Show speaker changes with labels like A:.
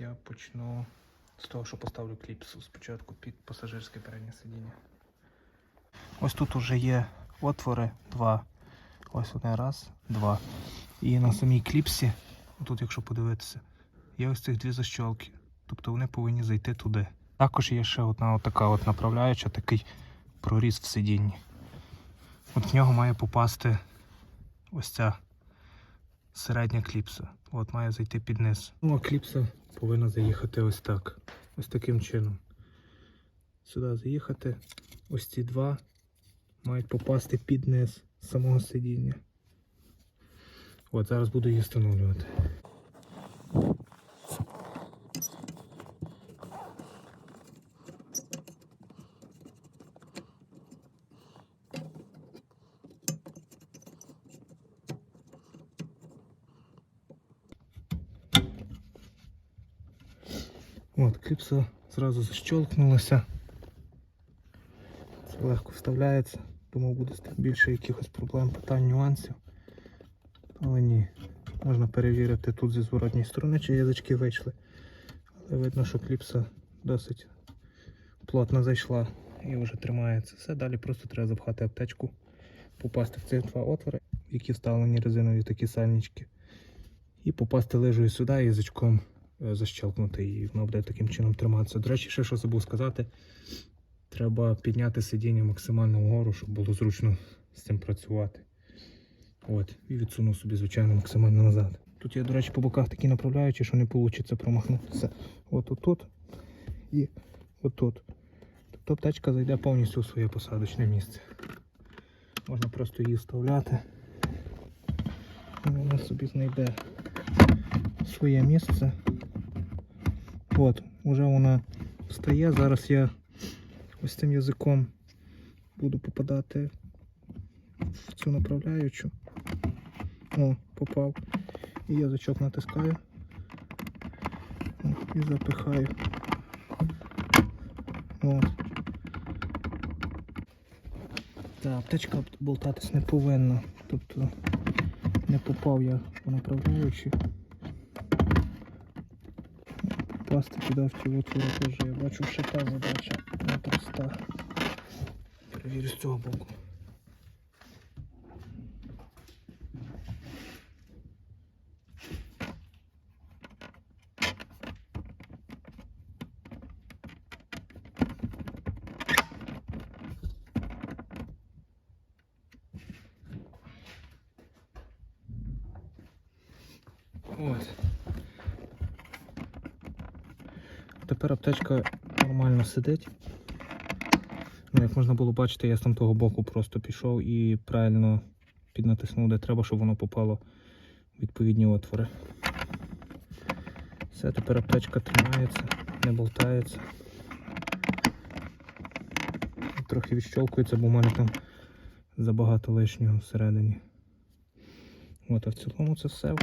A: Я почну з того, що поставлю кліпсу спочатку під пасажирське переднє сидіння. Ось тут уже є отвори два. Ось один раз, два. І на самій кліпсі, тут, якщо подивитися, є ось цих дві защолки. Тобто вони повинні зайти туди. Також є ще одна така от направляюча, такий проріз в сидінні. От в нього має попасти ось ця середня кліпса. От має зайти під низ. Ну, а кліпса повинна заїхати ось так. Ось таким чином. Сюди заїхати. Ось ці два мають попасти під низ самого сидіння. От зараз буду її встановлювати. От, кліпса зразу защелкнулася. Це легко вставляється. Думав буде більше якихось проблем, питань, нюансів. Але ні. Можна перевірити тут зі зворотньої сторони, чи язички вийшли. Але видно, що кліпса досить плотно зайшла і вже тримається. Все, далі просто треба запхати аптечку, попасти в ці два отвори, які вставлені резинові такі сальнички. І попасти лижею сюди язичком защелкнути і воно буде таким чином триматися. До речі, ще що забув сказати, треба підняти сидіння максимально вгору, щоб було зручно з цим працювати. От, і відсунув собі, звичайно, максимально назад. Тут є, до речі, по боках такі направляючі, що не вийде промахнутися. От отут і отут. Тобто аптечка зайде повністю у своє посадочне місце. Можна просто її вставляти. І вона собі знайде своє місце. От, вже вона встає. Зараз я ось цим язиком буду попадати в цю направляючу. О, попав. І язичок натискаю. І запихаю. От. Та аптечка болтатись не повинна. Тобто не попав я по направляючі. Попасти туди в ті отвори теж я бачу, що та задача непроста. Перевірю з цього боку. Ось. Тепер аптечка нормально сидить. Ну, як можна було бачити, я з того боку просто пішов і правильно піднатиснув, де треба, щоб воно попало в відповідні отвори. Все, тепер аптечка тримається, не болтається. Трохи відщолкується, бо в мене там забагато лишнього всередині. От, а в цілому це все.